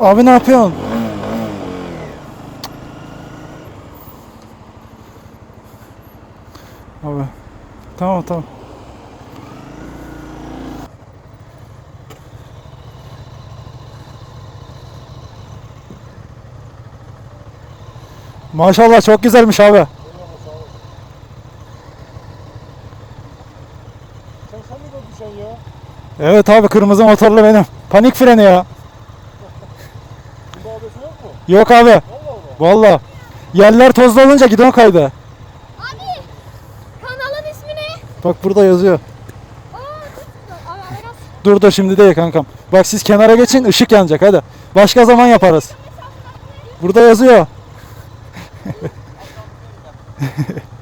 Abi ne yapıyorsun? Abi. Tamam tamam. Maşallah çok güzelmiş abi. Evet abi kırmızı motorlu benim. Panik freni ya. Yok mu? Yok abi. Allah Allah. Valla. Yerler tozlu olunca gidon kaydı. Abi kanalın ismi ne? Bak burada yazıyor. Aa dur. Dur şimdi değil kankam. Bak siz kenara geçin ışık yanacak hadi. Başka zaman yaparız. Burada yazıyor.